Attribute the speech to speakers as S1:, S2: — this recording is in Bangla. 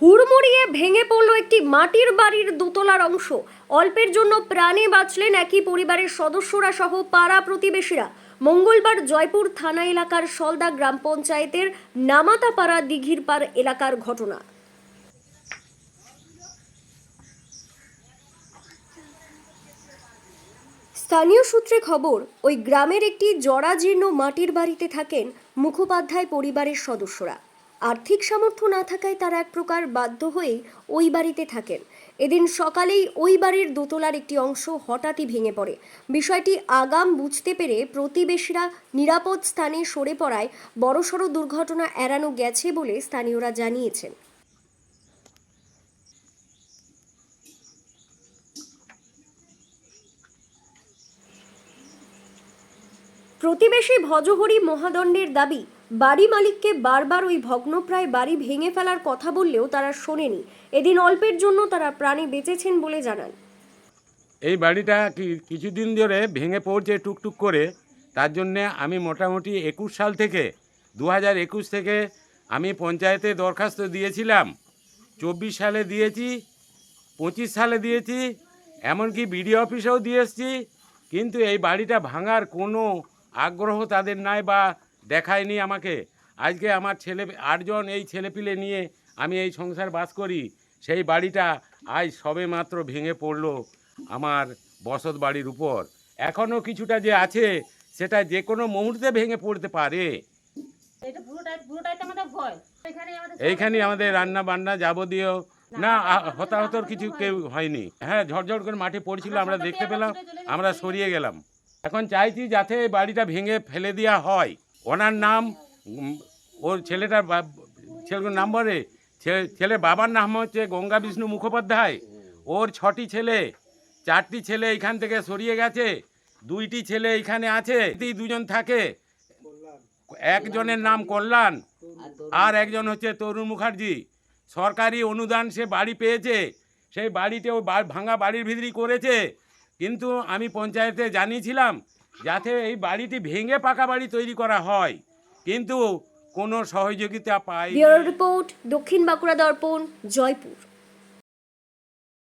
S1: হুড়মুড়িয়ে ভেঙে পড়ল একটি মাটির বাড়ির দোতলার অংশ। অল্পের জন্য প্রাণে বাঁচলেন একই পরিবারের সদস্যরা সহ পাড়া প্রতিবেশীরা। মঙ্গলবার জয়পুর থানা এলাকার সলদা গ্রাম পঞ্চায়েতের নামাতাপাড়া দিঘির পাড় এলাকার ঘটনা। স্থানীয় সূত্রে খবর, ওই গ্রামের একটি জরাজীর্ণ মাটির বাড়িতে থাকেন মুখোপাধ্যায় পরিবারের সদস্যরা। আর্থিক সামর্থ্য না থাকায় তারা এক প্রকার বাধ্য হয়েই ওই বাড়িতে থাকেন। এদিন সকালেই ওই বাড়ির দোতলার একটি অংশ হঠাৎই ভেঙে পড়ে। বিষয়টি আগাম বুঝতে পেরে প্রতিবেশীরা নিরাপদ স্থানে সরে পড়ায় বড়সড় দুর্ঘটনা এড়ানো গেছে বলে স্থানীয়রা জানিয়েছেন। প্রতিবেশী ভজহরি মহাদণ্ডের দাবি বাড়ি মালিককে বারবার ওই ভগ্নপ্রায় বাড়ি ভেঙে ফেলার কথা বললেও তারা শোনেনি। এদিন অল্পের জন্য তারা প্রাণে বেঁচেছেন বলে জানান।
S2: এই বাড়িটা কিছুদিন ধরে ভেঙে পড়ছে টুকটুক করে। তার জন্যে আমি মোটামুটি একুশ সাল থেকে দু হাজার একুশ থেকে আমি পঞ্চায়েতে দরখাস্ত দিয়েছিলাম। চব্বিশ সালে দিয়েছি, পঁচিশ সালে দিয়েছি, এমনকি বিডিও অফিসেও দিয়ে এসছি। কিন্তু এই বাড়িটা ভাঙার কোনো আগ্রহ তাদের নাই বা দেখায়নি আমাকে। আজকে আমার ছেলে আটজন এই ছেলেপিলে নিয়ে আমি এই সংসার বাস করি। সেই বাড়িটা আজ সবে মাত্র ভেঙে পড়ল আমার বসত বাড়ির উপর। এখনও কিছুটা যে আছে সেটা যে কোনো মুহূর্তে ভেঙে পড়তে পারে। এইখানে আমাদের রান্না বান্না যাবতীয়। না হতাহতর কিছু কেউ হয়নি। হ্যাঁ ঝড়ঝড় করে মাঠে পড়ছিল আমরা দেখতে পেলাম আমরা সরিয়ে গেলাম। এখন চাইছি যাতে বাড়িটা ভেঙে ফেলে দেওয়া হয়। ওনার নাম ওর ছেলেটার ছেলের নাম বলে, ছে- ছেলের বাবার নাম হচ্ছে গঙ্গা বিষ্ণু মুখোপাধ্যায়। ওর ছটি ছেলে, চারটি ছেলে এখান থেকে সরিয়ে গেছে, দুইটি ছেলে এখানে আছে দুজন থাকে। একজনের নাম কল্যাণ, আর একজন হচ্ছে তরুণ মুখার্জি। সরকারি অনুদান সে বাড়ি পেয়েছে, সেই বাড়িতেও ভাঙা বাড়ির ভিতরি করেছে। কিন্তু আমি পঞ্চায়েতে জানিয়েছিলাম যাতে এই বাড়িটি ভেঙে পাকা বাড়ি তৈরি করা হয়। কিন্তু কোনো সহযোগিতা
S1: পায় রিপোর্ট, দক্ষিণ বাঁকুড়া দর্পণ, জয়পুর।